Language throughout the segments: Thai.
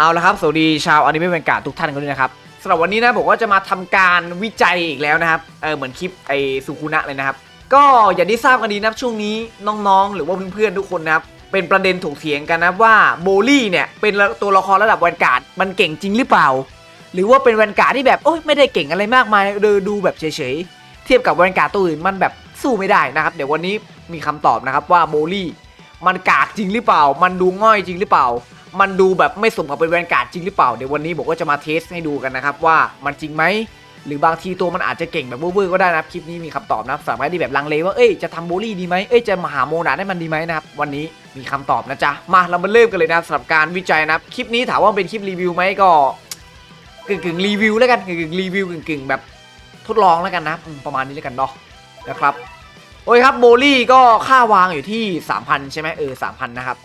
เอาละครับ สวัสดีชาวอนิเมะแวนการ์ดทุกท่านกันด้วยนะครับสำหรับวันนี้นะผมก็จะมาทำการวิจัยอีกแล้วนะครับเออเหมือนคลิปไอสุคุนะเลยนะครับ ก็อย่างที่ทราบกันดีนะช่วงนี้น้องๆ หรือว่าเพื่อนๆทุกคนนะครับเป็นประเด็นถกเถียงกันนะว่าโบลี่เนี่ยเป็นตัวละครระดับแวนการ์ดมันเก่งจริงหรือเปล่า หรือว่าเป็นแวนการ์ดที่แบบโอ้ยไม่ได้เก่งอะไรมากมายเดอดูแบบเฉยๆเทียบกับแวนการ์ดตัวอื่นมันแบบสู้ไม่ได้นะครับเดี๋ยววันนี้มีคำตอบนะครับว่าโบลี่มันกากจริงหรือเปล่า มันดูง่อยจริงหรือเปล่า มันดูแบบไม่สมกับเป็นแวนการ์ดจริงหรือเปล่า เดี๋ยววันนี้ผมก็จะมาเทสให้ดูกันนะครับว่ามันจริงไหมหรือบางทีตัวมันอาจจะเก่งแบบเวอร์ๆก็ได้นะครับคลิปนี้มีคำตอบนะครับสามารถที่แบบลังเลว่าเอ้ยจะทำโบลี่ดีไหมเอ้ยจะมาหาโมนาได้มันดีไหมนะครับวันนี้มีคำตอบนะจ๊ะมาเรามาเริ่มกันเลยนะครับสำหรับการวิจัยนะครับคลิปนี้ถามว่าเป็นคลิปรีวิวไหมก็กึ่งกึ่งๆรีวิวแล้วกันกึ่งกึ่งๆรีวิวกึ่งกึ่งๆแบบทดลองแล้วกันนะประมาณนี้แล้วกันเนาะนะครับโอ้ยครับโบลี่ก็ค่าวางอยู่ที่ 3,000 ใช่ไหมเออ3,000 นะครับ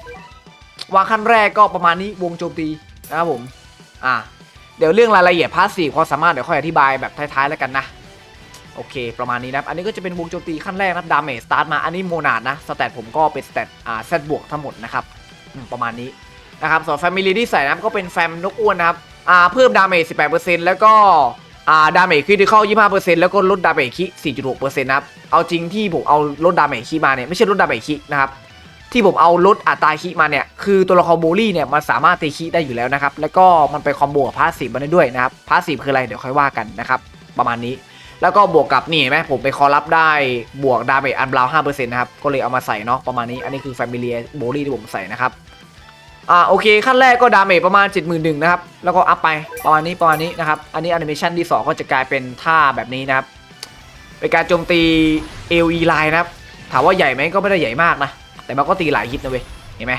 วางขั้นแรกก็ประมาณนี้วงโจมตีนะครับผมอ่าเดี๋ยวเรื่องรายละเอียดพาสซีฟความสามารถเดี๋ยวค่อยอธิบายแบบท้ายๆแล้วกันนะโอเค ประมาณนี้นะครับ อันนี้ก็จะเป็นวงโจมตีขั้นแรกนะครับดาเมจสตาร์ทมา อันนี้โมนาดนะ สแตทผมก็เป็นสแตทอ่าเซตบวกทั้งหมดนะครับ ประมาณนี้นะครับส่วนแฟมิลี่ที่ใส่นะครับก็เป็นแฟมนกอ้วนนะครับ อ่า เพิ่มดาเมจ 18%แล้วก็ อ่า ดาเมจคริติคอล25%แล้วก็ลดดาเมจคิ 4.6%นะครับ เอาจริงที่ผมเอาลดดาเมจคิมาเนี่ยไม่ใช่ลดดาเมจคินะครับ ที่ผมเอาลดอัตราคิมาเนี่ยคือตัวละครโบลี่เนี่ยมันสามารถตีคิได้อยู่แล้วนะครับแล้วก็มันไปคอมโบกับพาสซีฟมันได้ด้วยนะครับพาสซีฟคืออะไรเดี๋ยวค่อยว่ากันนะครับประมาณนี้ แล้วก็บวกกับนี่เห็นไหมผมไปคอรับได้บวกดาเมจอันบราวห้าเปอร์เซ็นต์นะครับก็เลยเอามาใส่เนาะประมาณนี้อันนี้คือแฟมิเลียโบลี่ที่ผมใส่นะครับอ่าโอเคขั้นแรกก็ดาเมจประมาณ 71,000นะครับแล้วก็อัพไปประมาณนี้ประมาณนี้นะครับอันนี้แอนิเมชันที่ 2 ก็จะกลายเป็นท่าแบบนี้นะครับเป็นการโจมตี AOE ไลน์นะครับถามว่าใหญ่ไหมก็ไม่ได้ใหญ่มากนะ แต่มันก็ตีหลายฮิตนะเว้ยเห็นไหม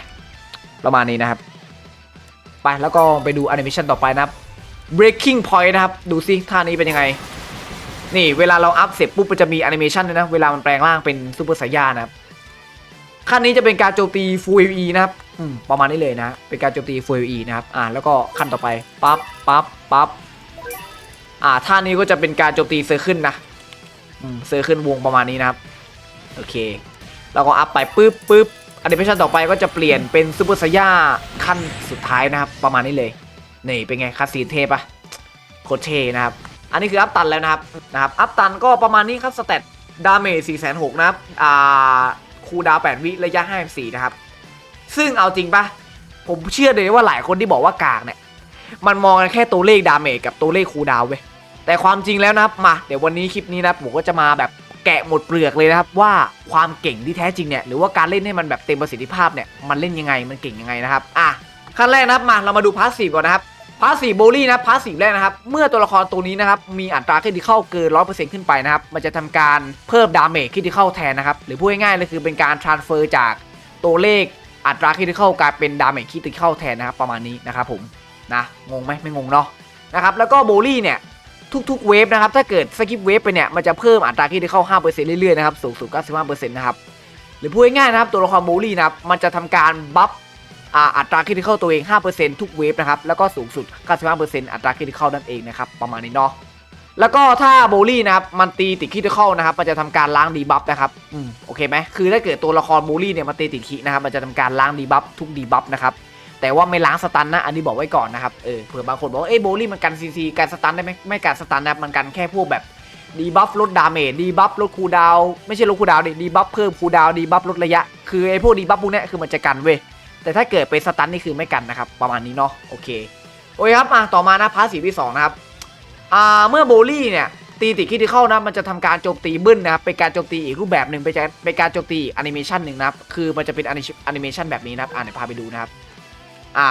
ประมาณนี้นะครับ ไปแล้วก็ไปดูแอนิเมชันต่อไปนะครับ breaking point นะครับ ดูซิท่านี้เป็นยังไง นี่เวลาเราอัพเสร็จปุ๊บมันจะมีแอนิเมชันด้วยนะ เวลามันแปลงร่างเป็นซูเปอร์ไซย่านะครับขั้นนี้จะเป็นการโจมตี full AOE นะครับอืมประมาณนี้เลยนะ เป็นการโจมตี full AOE นะครับ อ่า แล้วก็ขั้นต่อไป ปั๊บ ปั๊บ ปั๊บ อ่า ท่านี้ก็จะเป็นการโจมตีเซอร์ขึ้นนะอืมเซอร์ขึ้นวงประมาณนี้นะครับ โอเค แล้วก็อัพไปปึ๊บปึ๊บอนิเมชันต่อไปก็จะเปลี่ยนเป็นซูเปอร์ไซย่าขั้นสุดท้ายนะครับ ประมาณนี้เลย นี่เป็นไงคัสซีนเทปะโคเทนะครับ อันนี้คืออัพตันแล้วนะครับนะครับ อัพตันก็ประมาณนี้ครับสเตตดาเมจ4 6 0 0นะครับอ่าคูลดาว8วิระยะ54นะครับ ซึ่งเอาจริงปะผมเชื่อเลยว่าหลายคนที่บอกว่ากากเนี่ย มันมองกันแค่ตัวเลขดาเมจกับตัวเลขคูลดาวเว้ยแต่ความจริงแล้วนะครับมา เดี๋ยววันนี้คลิปนี้นะผมก็จะมาแบบ แกะหมดเปลือกเลยนะครับว่าความเก่งที่แท้จริงเนี่ยหรือว่าการเล่นให้มันแบบเต็มประสิทธิภาพเนี่ยมันเล่นยังไงมันเก่งยังไงนะครับอะขั้นแรกนะครับมาเรามาดูพาสซีฟก่อนนะครับพาสซีฟโบลี่นะพาสซีฟแรกนะครับเมื่อตัวละครตัวนี้นะครับมีอัตราคริติเข้าเกิน100%ขึ้นไปนะครับมันจะทำการเพิ่มดาเมจคริติเข้าแทนนะครับหรือพูดง่ายๆเลยคือเป็นการ transfer จากตัวเลขอัตราคริติเข้ากลายเป็นดาเมจคริติเข้าแทนนะครับประมาณนี้นะครับผมนะงงไหมไม่งงเนาะนะครับแล้วก็โบลี่เนี่ย ทุกๆเวฟนะครับ ถ้าเกิดสกิปเวฟไปเนี่ย มันจะเพิ่มอัตราคริติเข้า 5%เรื่อยๆนะครับ สูงสุด95%นะครับ หรือพูดง่ายๆนะครับ ตัวละครโบลี่นะครับ มันจะทำการบัฟอัตราคริติคอลตัวเอง 5%ทุกเวฟนะครับ แล้วก็สูงสุด 95%อัตราคริติคอลนั่นเองนะครับ ประมาณนี้เนาะ แล้วก็ถ้าโบลี่นะครับ มันตีติดคริติคอลนะครับ มันจะทำการล้างดีบัฟนะครับ อืม โอเคไหมคือถ้าเกิดตัวละครโบลี่เนี่ยมันตีติดคินะครับ มันจะทำการล้างดีบัฟทุกดีบัฟนะครับ แต่ว่าไม่ล้างสตันนะ อันนี้บอกไว้ก่อนนะครับ เออ เผื่อบางคนบอกเอ้ยโบลี่มันกันซีซีกันสตันได้ไหมไม่กันสตันนะมันกันแค่พวกแบบดีบัฟลดดาเมจดีบัฟลดคูลดาวไม่ใช่ลดคูลดาวน์ดิดีบัฟเพิ่มคูลดาวดีบัฟลดระยะ คือไอ้พวกดีบัฟพวกเนี้ยคือมันจะกันเว้ย แต่ถ้าเกิดเป็นสตันนี่คือไม่กันนะครับ ประมาณนี้เนาะ โอเค โอเคครับมาต่อมานะพาร์ทสีที่สองนะครับ อ่า เมื่อโบลี่เนี่ยตีติดคริติคอลนะมันจะทำการโจมตีบึ้นนะครับ เป็นการโจมตีอีกรูปแบบหนึ่งเป็นการเป็นการโจมตีแอนิเมชันหนึ่งนะครับ คือมันจะเป็นแอนิเมชันแบบนี้นะครับ อ่าเดี๋ยวพาไปดูนะครับ อ่า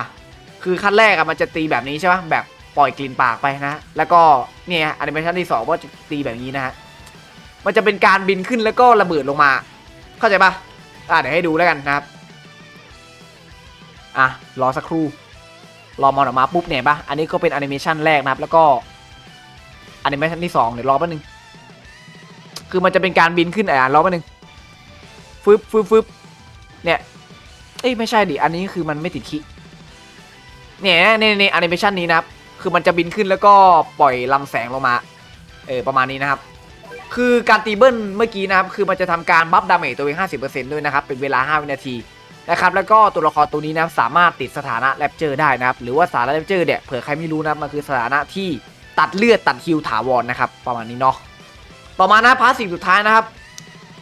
คือขั้นแรกอะมันจะตีแบบนี้ใช่ไหมแบบปล่อยกลิ่นปากไปนะ แล้วก็เนี่ยแอนิเมชันที่สองก็จะตีแบบนี้นะฮะมันจะเป็นการบินขึ้นแล้วก็ระเบิดลงมา เข้าใจปะอ่าเดี๋ยวให้ดูแล้วกันนะครับอะรอสักครู่รอมอนออกมาปุ๊บเนี่ยปะอันนี้ก็เป็นแอนิเมชันแรกนะครับ แล้วก็แอนิเมชันที่สองเดี๋ยวรอแป๊บนึงคือมันจะเป็นการบินขึ้นอะรอแป๊บนึงฟึบฟึบฟึบเนี่ยเอ้ยไม่ใช่ดิอันนี้คือมันไม่ติดคิ เนี่ยในในแอนิเมชันนี้นะครับ คือมันจะบินขึ้นแล้วก็ปล่อยลำแสงลงมา เออประมาณนี้นะครับ คือการตีเบิ้ลเมื่อกี้นะครับ คือมันจะทำการบัฟดาเมจตัวเอง 50%ด้วยนะครับ เป็นเวลา 5 วินาทีนะครับ แล้วก็ตัวละครตัวนี้นะครับสามารถติดสถานะแรปเจอร์ได้นะครับ หรือว่าสถานะแรปเจอร์เนี่ย เผื่อใครไม่รู้นะครับมันคือสถานะที่ตัดเลือดตัดฮิวถาวรนะครับ ประมาณนี้เนาะ ต่อมานะพาร์ทสิ่งสุดท้ายนะครับ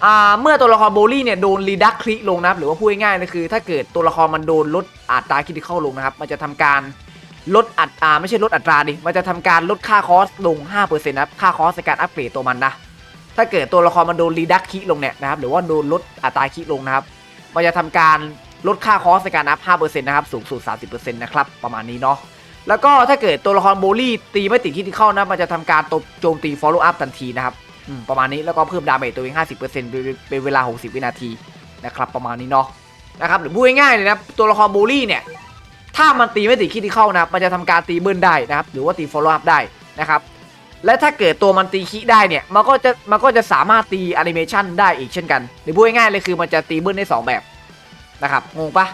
อ่าเมื่อตัวละครโบลี่เนี่ยโดนรีดักคลิลงนะครับหรือว่าพูดง่ายๆเลยคือ ถ้าเกิดตัวละครมันโดนลด อัตราคิดเข้าลงนะครับ มันจะทำการลดอัตราไม่ใช่ลดอัตราดิ มันจะทำการลดค่าคอสลง 5%นะครับ ค่าคอสในการอัปเกรดตัวมันนะ ถ้าเกิดตัวละครมันโดนรีดักคิลงเนี่ยนะครับ หรือว่าโดนลดอัตราคิลงนะครับ มันจะทำการลดค่าคอสในการอัพ5%นะครับ สูงสุด 30%นะครับ ประมาณนี้เนาะ แล้วก็ถ้าเกิดตัวละครโบลี่ตีไม่ติดคิดที่เข้านะ มันจะทำการตบโจมตี follow up ทันทีนะครับ ประมาณนี้ แล้วก็เพิ่มดาเมจตัวเอง 50%เป็นเป็นเวลา 60 วินาทีนะครับ ประมาณนี้เนาะ นะครับหรือพูดง่ายๆเลยนะตัวละครโบลี่เนี่ยถ้ามันตีไม่ติดคิดที่เข้านะมันจะทำการตีเบิ้ลได้นะครับหรือว่าตี follow up ได้นะครับและถ้าเกิดตัวมันตีคิได้เนี่ยมันก็จะมันก็จะสามารถตีแอนิเมชันได้อีกเช่นกัน หรือพูดง่ายๆเลยคือมันจะตีเบิ้ลได้สองแบบนะครับงงปะ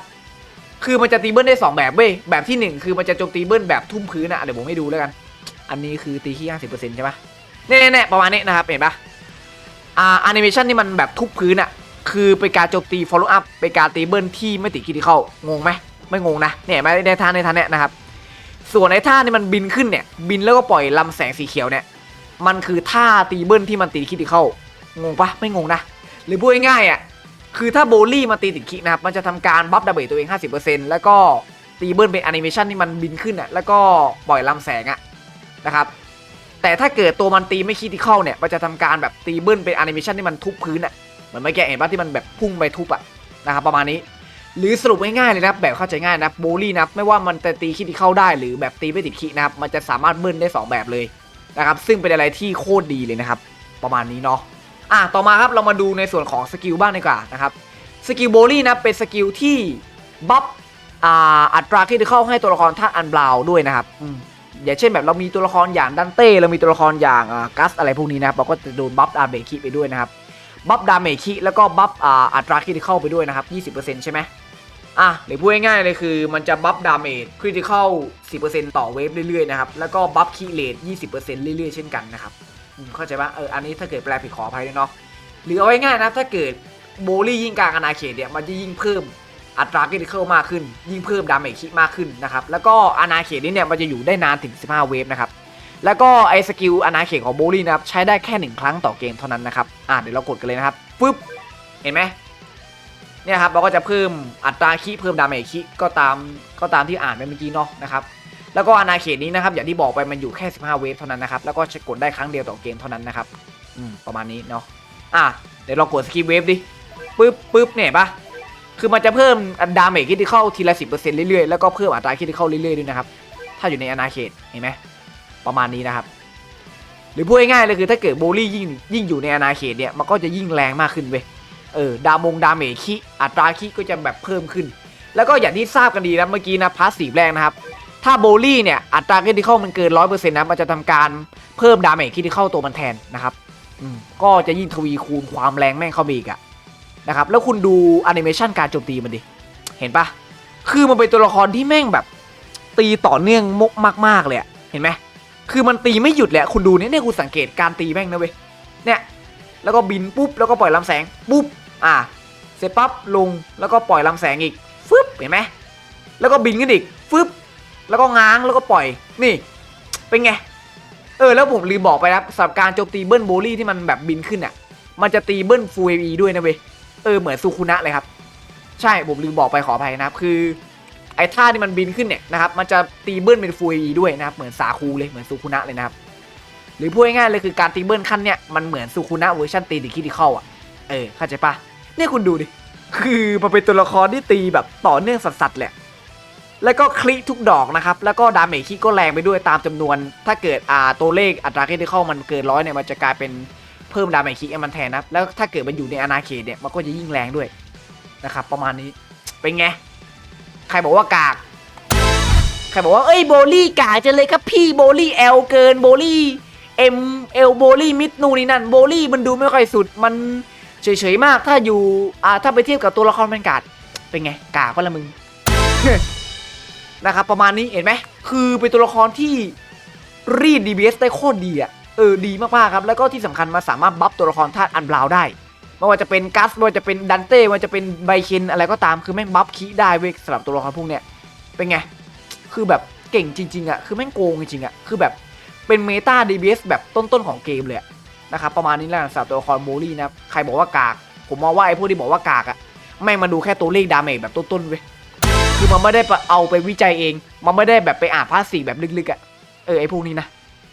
คือมันจะตีเบิ้ลได้ 2 แบบเว้ยแบบที่ 1 คือมันจะโจมตีเบิ้ลแบบทุ่มพื้นอะเดี๋ยวผมให้ดูแล้วกัน อันนี้คือตีที่50%ใช่ปะเน่ๆๆประมาณนี้นะครับเห็นปะอ่าแอนิเมชันที่มันแบบทุบพื้นอะ คือเป็นการโจมตี follow up เป็นการตีเบิ้ลที่ไม่ติดคิดที่เข้างงไหมไม่งงนะเนี่ยไม่ในท่าในท่าเนี้ยนะครับ ส่วนในท่าที่มันบินขึ้นเนี่ยบินแล้วก็ปล่อยลำแสงสีเขียวเนี่ยมันคือท่าตีเบิ้ลที่มันตีคิดที่เข้างงปะไม่งงนะหรือพูดง่ายๆอะคือถ้าโบลี่มาตีติดคินะครับมันจะทำการบัฟดาเมจตัวเอง 50%แล้วก็ตีเบิร์นเป็นแอนิเมชันที่มันบินขึ้นอะแล้วก็ปล่อยลำแสงอะนะครับแต่ถ้าเกิดตัวมันตีไม่คิดที่เข้าเนี่ยมันจะทำการแบบตีเบิร์นเป็นแอนิเมชันที่มันทุบพื้นอะ เหมือนเมื่อกี้เห็นปะที่มันแบบพุ่งไปทุบอะนะครับประมาณนี้ หรือสรุปง่ายๆเลยนะแบบเข้าใจง่ายนะโบลี่นะไม่ว่ามันจะตีคิดที่เข้าได้หรือแบบตีไม่ติดคินะครับมันจะสามารถเบิร์นได้สองแบบเลยนะครับซึ่งเป็นอะไรที่โคตรดีเลยนะครับประมาณนี้เนาะอะต่อมาครับเรามาดูในส่วนของสกิลบ้างดีกว่านะครับสกิลโบลี่นะเป็นสกิลที่บัฟอ,อัตราที่จะเข้าให้ตัวละครธาตุอันบราวด้วยนะครับอย่างเช่นแบบเรามีตัวละครอย่างดันเต้เรามีตัวละครอย่างกัสอะไรพวกนี้นะครับเราก็จะโดนบัฟดาเมจคิไปด้วยนะครับ บัฟดาเมจคิแล้วก็บัฟอ่าอัตราที่จะเข้าไปด้วยนะครับ 20%ใช่ไหมอะหรือพูดง่ายๆเลยคือมันจะบัฟดาเมจคริติคอล10%ต่อเวฟเรื่อยๆนะครับแล้วก็บัฟคีเลท20%เรื่อยๆ เช่นกันนะครับเข้าใจปะเอออันนี้ถ้าเกิดแปลผิดขออภัยด้วยเนาะหรือเอาง่ายๆนะถ้าเกิดโบลี่ยิ่งกลางอาณาเขตเนี่ยมันจะยิ่งเพิ่มอัตราคริติคอลมากขึ้น ยิ่งเพิ่มดาเมจคิมากขึ้นนะครับแล้วก็อาณาเขตนี้เนี่ยมันจะอยู่ได้นานถึง 15 เวฟนะครับ แล้วก็ไอสกิลอาณาเขตของโบลี่นะครับใช้ได้แค่หนึ่งครั้งต่อเกมเท่านั้นนะครับอะเดี๋ยวเรากดกันเลยนะครับปึ๊บเห็นไหมเนี่ยครับเราก็จะเพิ่มอัตราคิเพิ่มดาเมจคิก็ตามก็ตามที่อ่านไปเมื่อกี้เนาะนะครับแล้วก็อาณาเขตนี้นะครับอย่างที่บอกไปมันอยู่แค่ 15 เวฟเท่านั้นนะครับแล้วก็จะกดได้ครั้งเดียวต่อเกมเท่านั้นนะครับอืมประมาณนี้เนาะอะเดี๋ยวเรากดสกิปเวฟดิปึ๊บปึ๊บเนี่ยปะคือมันจะเพิ่มดาเมจคิดที่เข้าทีละสิเรื่อยๆแล้วก็เพิ่มอัตราคิดที่เข้าเรื่อยๆด้วยนะครับถ้าอยู่ในอนาเขตเห็นไหม ประมาณนี้นะครับ หรือพูดง่ายๆเลยคือถ้าเกิดโบลี่ยิ่งยิ่งอยู่ในอนาเขตเนี่ยมันก็จะยิ่งแรงมากขึ้นเว้ยเออดามงดาเมคิอัตราคิก็จะแบบเพิ่มขึ้น แล้วก็อย่างที่ทราบกันดีนะเมื่อกี้นะพาสซีฟแรกนะครับ ถ้าโบลี่เนี่ยอัตราคิดที่เข้ามันเกินร้อยเปอร์เซ็นต์นะมันจะทำการเพิ่มดาเมจคิที่เข้าตัวมันแทนนะครับอืมก็จะยิ่งทวีคูณความแรงแม่งเข้าไปอีกอะนะครับแล้วคุณดูแอนิเมชันการโจมตีมันดิ เห็นปะคือมันเป็นตัวละครที่แม่งแบบ ตีต่อเนื่องมกมาก ๆ เลยเห็นไหม คือมันตีไม่หยุดเละคุณดูเนี่ยเนี่ยคุณสังเกตการตีแม่งนะเว้ยเนี่ยแล้วก็บินปุ๊บแล้วก็ปล่อยลำแสงปุ๊บอ่าเสร็จปั๊บลงแล้วก็ปล่อยลำแสงอีกฟึบเห็นไหมแล้วก็บินขึ้นอีกฟึบแล้วก็ง้างแล้วก็ปล่อยนี่ เป็นไงเออแล้วผมลืมบอกไปนะครับสำหรับการโจมตีเบิ้ลโบลี่ที่มันแบบบินขึ้นอะ มันจะตีเบิ้ลฟูเอด้วยนะเว้ยเออเหมือนซูคุนะเลยครับ ใช่ผมลืมบอกไปขออภัยนะครับคือ ไอ้ท่าที่มันบินขึ้นเนี่ยนะครับมันจะตีเบิ้ลเป็นฟูเอด้วยนะครับเหมือนสาคูเลยเหมือนซูคุนะเลยนะครับหรือพูดง่ายๆเลยคือการตีเบิ้ลขั้นเนี่ยมันเหมือนซูคุนะเวอร์ชันตีดิคิดิเข้าอะเออเข้าใจปะเนี่ยคุณดูดิคือมันเป็นตัวละครที่ตีแบบต่อเนื่องสัสๆแหละแล้วก็คลิกทุกดอกนะครับ แล้วก็ดาเมจคิก็แรงไปด้วยตามจำนวน ถ้าเกิดอ่าตัวเลขอัตราคริติคอลมันเกินร้อยเนี่ยมันจะกลายเป็นเพิ่มดาเมจคิให้มันแทนนะแล้วถ้าเกิดมันอยู่ในอนาเขตเนี่ยมันก็จะยิ่งแรงด้วยนะครับประมาณนี้เป็นไง ใครบอกว่ากาก ใครบอกว่าเอ้ยโบลี่กากจังเลยครับพี่โบลี่แอลเกินโบลี่เอ็มเอลโบลี่มิดนูนนี่นั่นโบลี่มันดูไม่ค่อยสุดมันเฉยๆมากถ้าอยู่อ่าถ้าไปเทียบกับตัวละครเป็นกาดเป็นไงกากปะละมึงนะครับประมาณนี้เห็นไหมคือเป็นตัวละครที่รีด DBS ได้โคตรดีอะเออดีมากๆครับ แล้วก็ที่สำคัญมาสามารถบัฟตัวละครธาตุอันบราวได้ ไม่ว่าจะเป็นกัสไม่ว่าจะเป็นดันเต้ไม่ว่าจะเป็นไบเคนอะไรก็ตามคือแม่งบัฟคีได้เว้ยสำหรับตัวละครพวกเนี้ยเป็นไง คือแบบเก่งจริงๆอะคือแม่งโกงจริงๆอะคือแบบเป็นเมตา DBS แบบต้นๆของเกมเลยะนะครับประมาณนี้แหละสำหรับตัวละครโมลี่นะครับใครบอกว่ากาก ผมมองว่าไอ้พวกที่บอกว่ากากอะแม่งมาดูแค่ตัวเลขดาเมจแบบต้นๆเว้ยคือมันไม่ได้เอาไปวิจัยเอง มันไม่ได้แบบไปอ่านภาษีแบบลึกๆอะเออไอ้พวกนี้นะ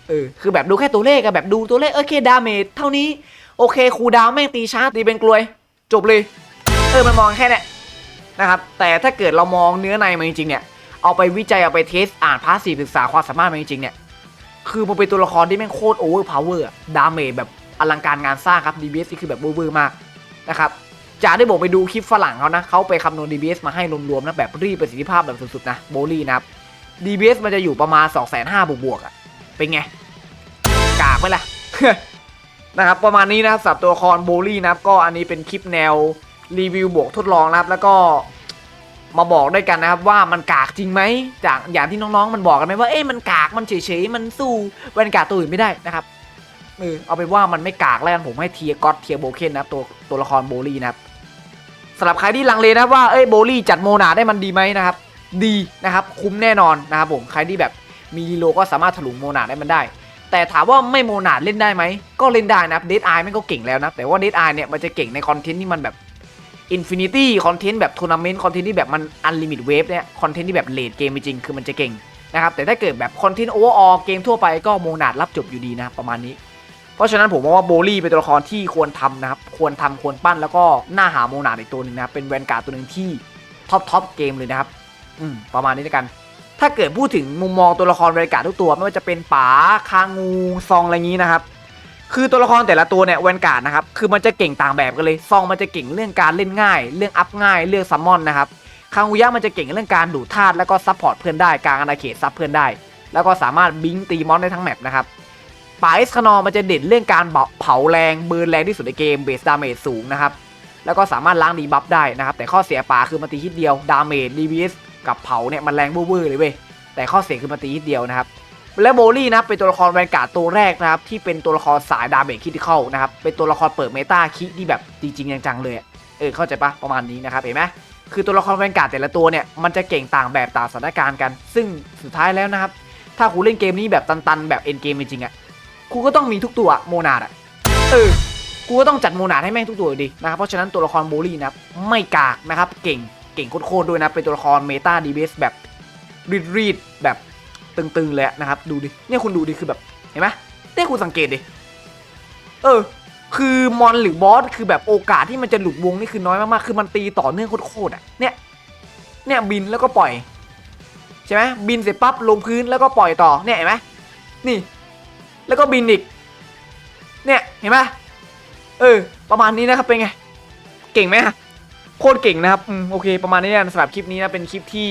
เออคือแบบดูแค่ตัวเลขอะแบบดูตัวเลขโอเคดาเมจเท่านี้ โอเคครูดาวแม่งตีช้าตีเป็นกลวย จบเลย เออมันมองแค่นี้นะครับ แต่ถ้าเกิดเรามองเนื้อในมันจริงๆเนี่ย เอาไปวิจัยเอาไปเทสอ่านพาสซีฟศึกษาความสามารถมันจริงๆเนี่ย คือมันเป็นตัวละครที่แม่งโคตรโอเวอร์พาวเวอร์ดาเมจแบบอลังการงานสร้างครับ DBS นี่คือแบบเวอร์มากนะครับจาได้บอกไปดูคลิปฝรั่งเขานะเขาไปคำนวณ DBS มาให้รวมๆนะแบบรีประสิทธิภาพแบบสุดๆนะโบลี่นะครับ DBS มันจะอยู่ประมาณ 2 5 0 0 0บวกๆอะเป็นไง กากไหมล่ะ นะครับประมาณนี้นะครับสับตัวละครโบลี่นะครับก็อันนี้เป็นคลิปแนวรีวิวบวกทดลองนะครับ แล้วก็มาบอกด้วยกันนะครับว่ามันกากจริงไหมจากอย่างที่น้องๆ มันบอกกันไหมว่าเอ๊ะมันกากมันเฉยๆมันสู้แวนการ์ดตัวอื่นไม่ได้นะครับเออเอาเป็นว่ามันไม่กากแล้วกันผมให้เทียก็อตเทียโบเคนนะครับตัวตัวละครโบลี่นะครับสำหรับใครที่ลังเลนะว่าเอ้ยโบลี่จัดโมนาได้มันดีไหมนะครับ ดีนะครับคุ้มแน่นอนนะครับผมใครที่แบบมีรีโลก็สามารถถลุงโมนาได้มันได้ แต่ถามว่าไม่โมนาดเล่นได้ไหม ก็เล่นได้นะเดดไอมันก็เก่งแล้วนะ แต่ว่าเดดไอเนี่ยมันจะเก่งในคอนเทนต์ที่มันแบบอินฟินิตี้คอนเทนต์แบบทัวร์นาเมนต์คอนเทนต์ที่แบบมันอันลิมิตเวฟเนี่ยคอนเทนต์ที่แบบเลดเกมจริงคือมันจะเก่งนะครับแต่ถ้าเกิดแบบคอนเทนต์โอเวอร์ออเกมทั่วไปก็โมนาดรับจบอยู่ดีนะประมาณนี้ เพราะฉะนั้นผมมองว่าโบลี่เป็นตัวละครที่ควรทำนะครับควรทำควรปั้นแล้วก็หน่าหาโมนาดอีกตัวหนึ่งนะเป็นแวนการ์ดตัวหนึ่งที่ท็อปท็อปเกมเลยนะครับอืมประมาณนี้แล้วกัน ถ้าเกิดพูดถึงมุมมองตัวละครบริการทุกตัว ไม่ว่าจะเป็นป๋าคางูซองอะไรงี้นะครับคือตัวละครแต่ละตัวเนี่ยแวนการ์ดนะครับคือมันจะเก่งต่างแบบกันเลยซองมันจะเก่งเรื่องการเล่นง่าย เรื่องอัพง่ายเรื่องซัมมอนนะครับคางูยะมันจะเก่งเรื่องการดูดธาตุแล้วก็ซัพพอร์ตเพื่อนได้กลางอาณาเขตซับเพื่อนได้ แล้วก็สามารถบิงตีมอนได้ทั้งแมปนะครับป๋าเอสคานอมันจะเด่นเรื่องการเผาแรงเบิร์นแรงที่สุดในเกมเบสดาเมจสูงนะครับแล้วก็สามารถล้างดีบัฟได้นะครับแต่ข้อเสียป๋าคือมันตีฮิตเดียวดาเมจ DBS กับเผาเนี่ยมันแรงเวอร์ๆเลยเว้ยแต่ข้อเสียคือมันตีนิดเดียวนะครับและโบลี่นะเป็นตัวละครแวนการ์ดตัวแรกนะครับที่เป็นตัวละครสายดาเมจคิดที่เข้านะครับเป็นตัวละครเปิดเมตาคิที่แบบจริงๆจังๆเลยเออเข้าใจปะประมาณนี้นะครับเห็นไหมคือตัวละครแวนการ์ดแต่ละตัวเนี่ยมันจะเก่งต่างแบบต่างสถานการณ์กัน ซึ่งสุดท้ายแล้วนะครับถ้าคุณเล่นเกมนี้แบบตันๆ แบบเอ็นเกมจริงๆอะคุณก็ต้องมีทุกตัวโมนาดอะเออกูก็ต้องจัดโมนาดให้แม่งทุกตัวอยู่ดีนะครับเพราะฉะนั้นตัวละครโบลี่นะครับไม่กากนะครับเก่ง เก่งโคตรๆด้วยนะ เป็นตัวละครเมตาดีเบสแบบรีดรีดๆแบบตึงๆเลยนะครับ ดูดิ เนี่ยคุณดูดิคือแบบเห็นไหมเนี่ยคุณสังเกตดิ เออ คือมอนหรือบอสคือแบบโอกาสที่มันจะหลุดวงนี่คือน้อยมากๆ คือมันตีต่อเนื่องโคตรๆอะ เนี่ย เนี่ยบินแล้วก็ปล่อยใช่ไหมบินเสร็จปั๊บลงพื้นแล้วก็ปล่อยต่อ เนี่ยเห็นไหมนี่ แล้วก็บินอีก เนี่ยเห็นไหมเออ ประมาณนี้นะครับเป็นไง เก่งไหมฮะ โคตรเก่งนะครับอืมโอเคประมาณนี้นะสำหรับคลิปนี้นะเป็นคลิปที่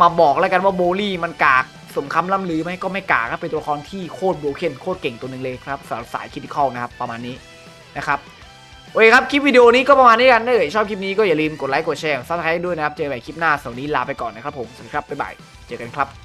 มาบอกแล้วกันว่าโบลี่มันกากสมคำล่ำลือไหมก็ไม่กากครับเป็นตัวละครที่โคตรโบเคนโคตรเก่งตัวหนึ่งเลยครับสำหรับสายคิดิคอลนะครับประมาณนี้นะครับโอเคครับคลิปวิดีโอนี้ก็ประมาณนี้กันถ้าเกิดชอบคลิปนี้ก็อย่าลืมกดไลค์กดแชร์ซับสไครต์ด้วยนะครับเจอกันใหม่คลิปหน้าสวัสดีลาไปก่อนนะครับผมสวัสดีครับบ๊ายบายเจอกันครับ